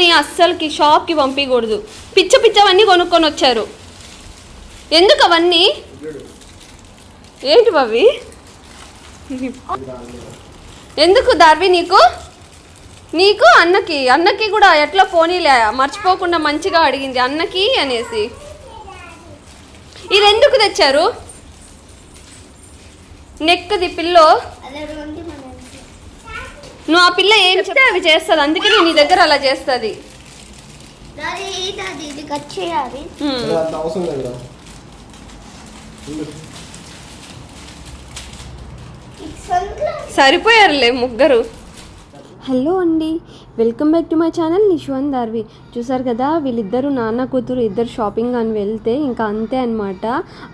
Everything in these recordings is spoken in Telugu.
పిల్లల్ని అస్సలకి షాప్కి పంపించకూడదు పిచ్చ పిచ్చవన్నీ కొనుక్కొని వచ్చారు ఎందుకు అవన్నీ? ఏంటి బావి ఎందుకు దార్వి నీకు? నీకు అన్నకి అన్నకి కూడా ఎట్లా పోనీలే మర్చిపోకుండా మంచిగా అడిగింది. అన్నకి అనేసి. ఇది ఎందుకు తెచ్చారు? నెక్కది పిల్లో. నువ్వు ఆ పిల్ల ఏం చెప్తే. అవి చేస్తుంది. అందుకని నీ దగ్గర అలా చేస్తుంది. ఇది కట్ చేయాలి. అంత అవసరం లేదు సరిపోయారులే ముగ్గురు. హలో అండి. Welcome back to my channel Nishwan Darvi. చూసారు కదా వీళ్ళిద్దరు నాన్న కూతురు ఇద్దరు షాపింగ్ అని వెళ్తే ఇంకా అంతే అనమాట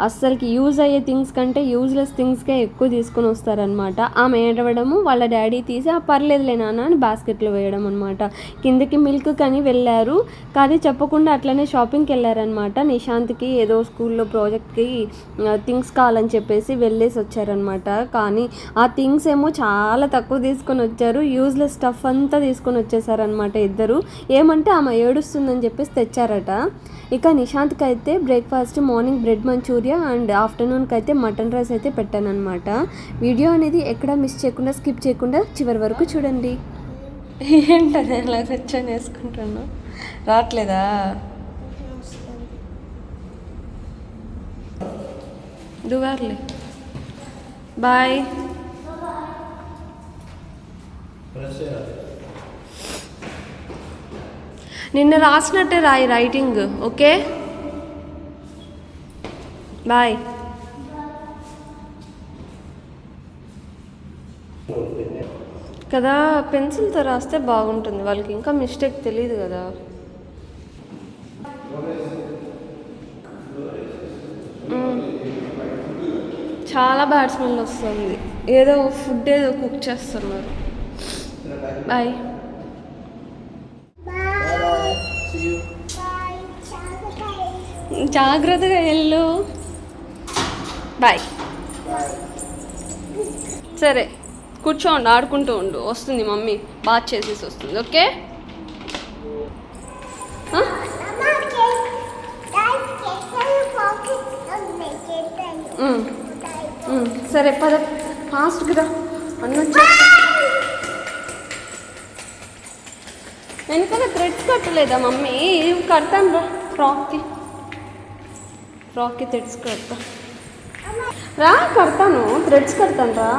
అస్సలకి యూజ్ అయ్యే థింగ్స్ కంటే యూజ్లెస్ థింగ్స్కే ఎక్కువ తీసుకొని వస్తారనమాట ఆమె ఏడవడము వాళ్ళ డాడీ తీసి ఆ పర్లేదులే నాన్న అని బాస్కెట్లో వేయడం అనమాట కిందకి మిల్క్ కని వెళ్ళారు. కానీ చెప్పకుండా అట్లనే షాపింగ్కి వెళ్ళారనమాట నిశాంత్కి ఏదో స్కూల్లో ప్రాజెక్ట్కి థింగ్స్ కావాలని చెప్పేసి వెళ్ళేసి వచ్చారనమాట కానీ ఆ థింగ్స్ ఏమో చాలా తక్కువ తీసుకొని వచ్చారు. యూజ్లెస్ స్టఫ్ అంతా తీసుకొని వచ్చేసారనమాట ఇద్దరు. ఏమంటే ఆమె ఏడుస్తుందని చెప్పేసి తెచ్చారట. ఇక నిశాంత్కి అయితే breakfast morning bread manchuria and ఆఫ్టర్నూన్కి అయితే మటన్ రైస్ అయితే పెట్టాను అనమాట వీడియో అనేది ఎక్కడ మిస్ చేయకుండా స్కిప్ చేయకుండా చివరి వరకు చూడండి. ఏంటది అలా కూర్చొని వేసుకుంటున్నా రావట్లేదా? దువార్లే బాయ్. నిన్న రాసినట్టే రాయి రైటింగ్ ఓకే? బాయ్. కదా పెన్సిల్తో రాస్తే బాగుంటుంది. వాళ్ళకి ఇంకా మిస్టేక్ తెలియదు కదా. చాలా బ్యాడ్ స్మెల్ వస్తుంది. ఏదో ఫుడ్ ఏదో కుక్ చేస్తున్నారు. బాయ్. జాగ్రత్తగా వెళ్ళు. బాయ్. సరే కూర్చోండి ఆడుకుంటూ ఉండు. వస్తుంది మమ్మీ బాత్ చేసేసి వస్తుంది ఓకే? సరే పద. ఫాస్ట్గా కదా అన్న వెనకాల థ్రెడ్స్ కట్టలేదా మమ్మీ? కడతాను రా ఫ్రాక్కి ఫ్రాక్కి థ్రెడ్స్ కడతా. రా కడతాను. థ్రెడ్స్ కడతాను రా.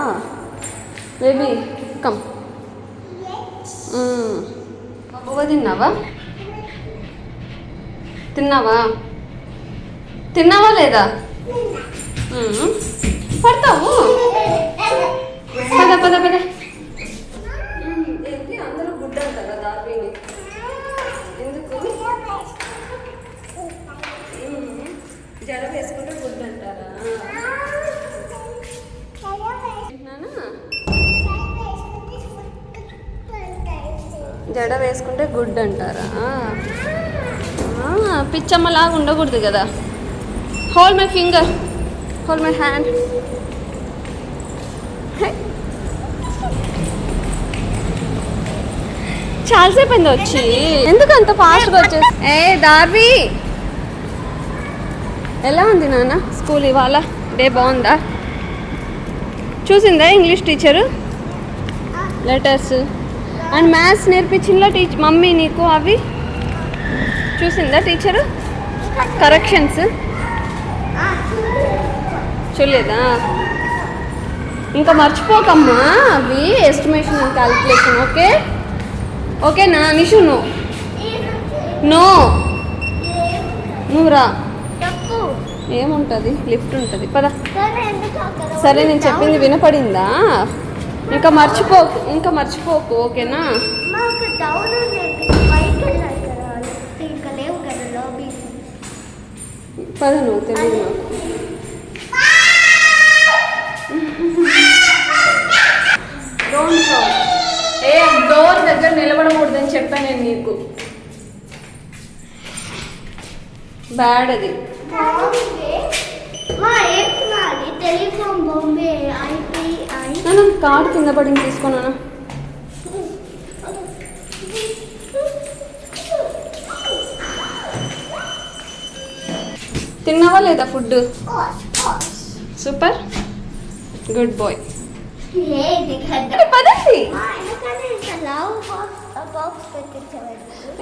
బేబీ కమ్ తిన్నావా? తిన్నావా? తిన్నావా లేదా? పడతావు? పద పద పద ఏంటి అందరూ గుడ్ అంటారా దార్విని ఎందుకు మ్మ్. జడ వేసుకుంటే గుడ్ అంటారా నానా జడ వేసుకుంటే గుడ్ అంటారా? పిచ్చమ్మ పిచ్చమ్మలాగా ఉండకూడదు కదా. Hold my finger hold my hand చాలాసేపు అయింది వచ్చి. ఎందుకు అంత ఫాస్ట్గా వచ్చేసి? ఏ దార్వి ఎలా ఉంది నాన్న? స్కూల్ ఇవాళ? డే బాగుందా? చూసిందా English teacher? Letters and maths నేర్పించిందా teach mummy నీకు అవి? చూసిందా టీచరు? కరెక్షన్స్? చూడలేదా? ఇంకా మర్చిపోకమ్మా అవి ఎస్టిమేషన్ అండ్ క్యాలిక్యులేషన్ ఓకే? ఓకేనా నిషు నో నో. నువ్వు రా. ఏముంటుంది? లిఫ్ట్ ఉంటుంది. పద. సరే నేను చెప్పింది వినపడిందా? ఇంకా మర్చిపోకు ఇంకా మర్చిపోకు ఓకేనా? పద నువ్వు తెలియదు నాకు. ఏ డోర్ దగ్గర నిలబడకూడదని చెప్పాను నేను నీకు. బ్యాడ్ అది. మా నేను కార్డు కింద పడింది తీసుకున్నాను తిన్నావా లేదా ఫుడ్? సూపర్. Good bye. పదండి.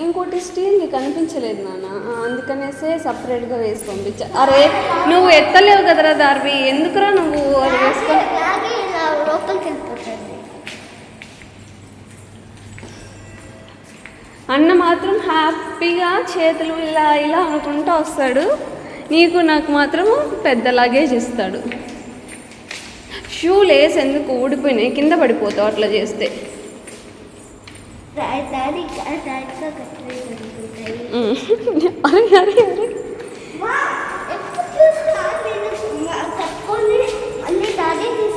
ఇంకోటి స్టీల్ది కనిపించలేదు నాన్న. అందుకనేసే సపరేట్గా వేసి పంపించా. అరే నువ్వు ఎత్తలేవు కదరా దార్వి. ఎందుకురా నువ్వు అది వేసుకో? లోపలికి వెళ్ళిపోతుంది అన్న మాత్రం హ్యాపీగా చేతులు ఇలా ఇలా అనుకుంటూ వస్తాడు. నీకు నాకు మాత్రం పెద్ద లగేజ్ ఇస్తాడు షూ లేస్ ఎందుకు ఊడిపోయినాయి? కింద పడిపోతావు అట్లా చేస్తే. అరే అరే అరే ఎప్పుడు చూసినా నేను కట్టుకొని మళ్ళీ డాడీ తీసి కట్టాను కదా ఆ షూలెస్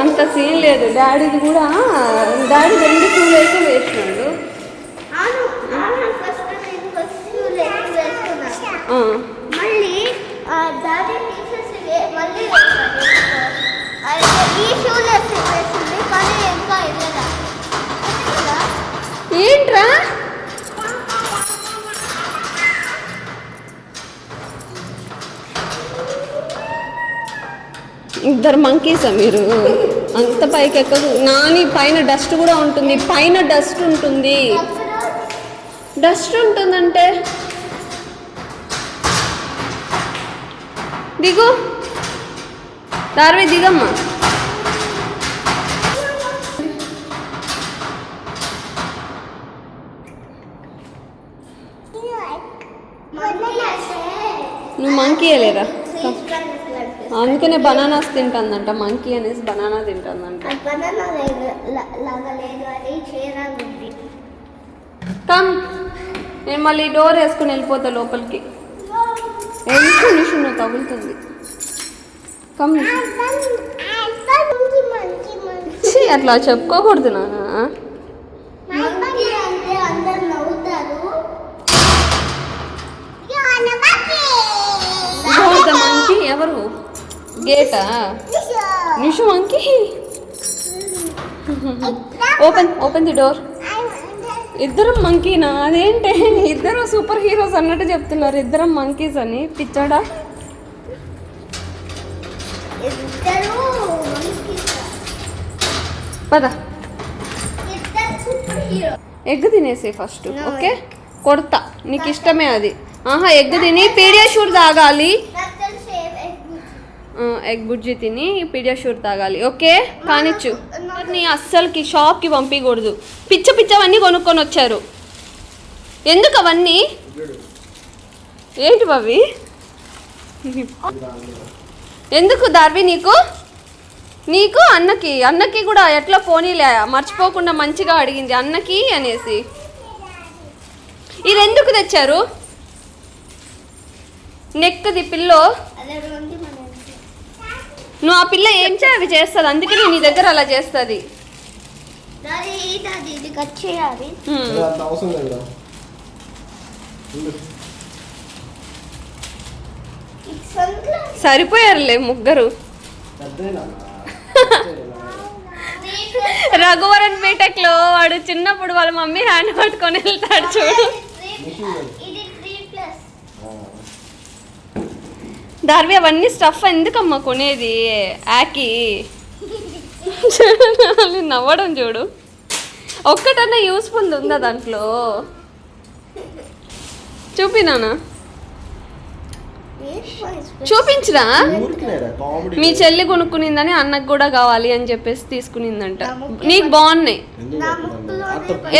అంత సీన్ లేదు. డాడీది కూడా డాడీ రెండు షూ వేసి వేసినాడు. ఇద్దరు మంకీసా మీరు? అంత పైకి ఎక్కదు. నాని పైన డస్ట్ కూడా ఉంటుంది. పైన డస్ట్ ఉంటుంది. డస్ట్ ఉంటుందంటే? దిగు. దార్వి దిగమ్మా. నువ్వు మంకీ అందుకనే బనానాస్ తింటుందంట మంకీ అనేసి బనానా తింటుందంట. కమ్ నేను మళ్ళీ డోర్ వేసుకుని వెళ్ళిపోతా లోపలికి. ఎందుకు నిషు నువ్వు తగులుతుంది. కమ్ అట్లా చెప్పుకోకూడదు నాన్న Nishu monkey open open the door ఇద్దరం మంకీనా అదేంటి? ఇద్దరు సూపర్ హీరోస్ అన్నట్టు చెప్తున్నారు. ఇద్దరం మంకీస్ అని. పిచ్చాడా. పద. ఎగ్ తినేసే ఫస్ట్. ఓకే కొడతా. నీకు ఇష్టమే అది. ఆహా ఎగ్ తిని పీడియాషూర్ తాగాలి. నాకు తెలిసి ఆ, ఎగ్ బుజ్జి తిని పిడియాషూర్ తాగాలి ఓకే? కానిచ్చు. నీ అస్సలకి షాప్కి పంపించకూడదు పిచ్చ పిచ్చవన్నీ కొనుక్కొని వచ్చారు. ఎందుకు అవన్నీ? ఏంటి బావి ఎందుకు దార్వి నీకు? నీకు అన్నకి అన్నకి కూడా ఎట్లా పోనీలే మర్చిపోకుండా మంచిగా అడిగింది అన్నకి అనేసి. ఇది ఎందుకు తెచ్చారు? నెక్కది పిల్లో. నువ్వు ఆ పిల్ల ఏం చే అవి చేస్తుంది? అందుకే నీ దగ్గర అలా చేస్తుంది. సరిపోయారులే ముగ్గురు? రఘువరన్ బీటెక్లో వాడు చిన్నప్పుడు వాళ్ళ మమ్మీ హ్యాండ్ పట్టుకొని వెళ్తాడు చూడు ఇది త్రీ ప్లస్ ఆ. దార్వి అవన్నీ స్టఫ్ ఎందుకమ్మా కొనేది? యాకి నవ్వడం చూడు. ఒక్కటన్నా యూస్ఫుల్ ఉందా దాంట్లో? చూపినానా చూపించరా? మీ చెల్లి కొనుక్కునిందని అన్నకు కూడా కావాలి అని చెప్పేసి తీసుకునిందంట. నీకు బాగున్నాయి.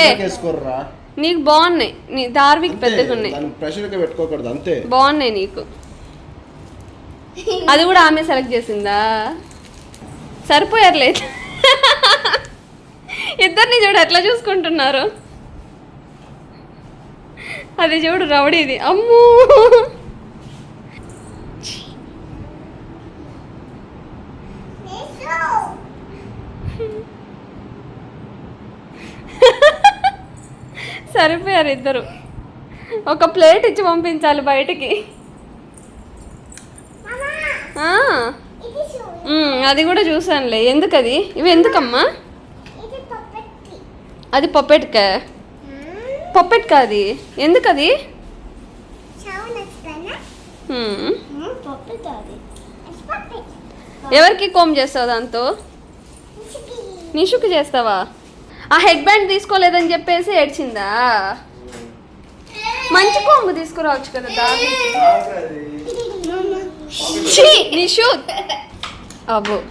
ఏ. నీకు బాగున్నాయి. నీ దార్వికి పెద్దగా ఉన్నాయి బాగున్నాయి నీకు. అది కూడా ఆమె సెలెక్ట్ చేసిందా? సరిపోయారులే. ఇద్దరిని చూడు ఎట్లా చూసుకుంటున్నారు. అది చూడు రౌడీది అమ్మో! సరిపోయారు ఇద్దరు. ఒక ప్లేట్ ఇచ్చి పంపించాలి బయటికి. అది కూడా చూసానులే ఎందుకు అది ఇవి ఎందుకమ్మా? అది పప్పెట్కా? పప్పెట్ కాది ఎందుకు అది ఎవరికి కోమ్ చేస్తావు దాంతో? నిషుకి చేస్తావా? ఆ హెడ్ బ్యాండ్ తీసుకోలేదని చెప్పేసి ఏడ్చిందా? మంచి కోమ్ తీసుకురావచ్చు కదా నిషు అబ్బో.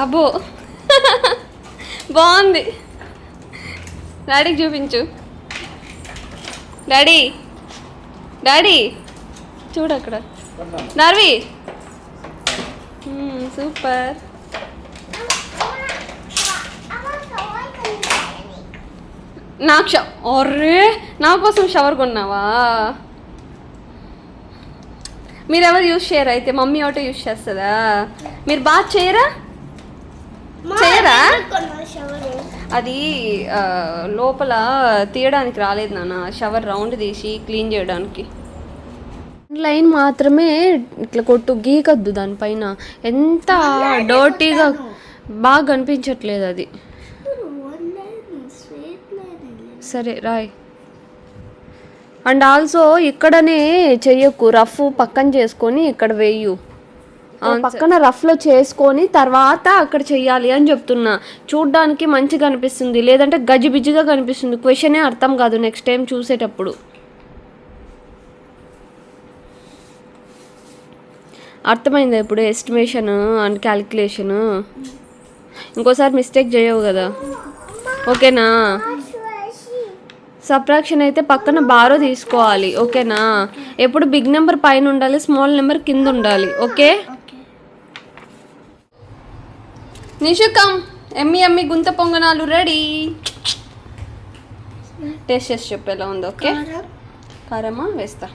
అబ్బో. బాగుంది. డాడీకి చూపించు. డాడీ. డాడీ. చూడు అక్కడ. నర్వి. సూపర్. నాకు షవ ఒర్రే నా కోసం షవర్ కొన్నావా? మీరు ఎవరు యూజ్ చేయరా? అయితే మమ్మీ ఒకటే యూజ్ చేస్తుందా? మీరు బాగా చేయరా? చేయరా? అది లోపల తీయడానికి రాలేదు నాన్న. షవర్ రౌండ్ తీసి క్లీన్ చేయడానికి. లైన్ మాత్రమే ఇట్లా కొట్టు గీకద్దు దానిపైన. ఎంత డర్టీగా బాగా కనిపించట్లేదు అది. సరే రాయ్. అండ్ ఆల్సో ఇక్కడనే చెయ్యకు రఫ్ పక్కన చేసుకొని ఇక్కడ వేయు. పక్కన రఫ్లో చేసుకొని తర్వాత అక్కడ చెయ్యాలి అని చెప్తున్నా. చూడ్డానికి మంచిగా కనిపిస్తుంది లేదంటే గజిబిజిగా కనిపిస్తుంది. క్వశ్చనే అర్థం కాదు నెక్స్ట్ టైం చూసేటప్పుడు. అర్థమైందా ఇప్పుడు ఎస్టిమేషన్ అండ్ క్యాలిక్యులేషన్ ఇంకోసారి మిస్టేక్ చేయవు కదా. ఓకేనా సబ్ట్రాక్షన్ అయితే పక్కన బారో తీసుకోవాలి ఓకేనా? ఎప్పుడు బిగ్ నెంబర్ పైన ఉండాలి స్మాల్ నెంబర్ కింద ఉండాలి ఓకే? నిషుకం ఎమ్మి ఎమ్మి గుంత పొంగనాలు రెడీ. టేస్ట్ చేసి చెప్పు ఎలా ఉందో ఓకే? కారమా వేస్తా.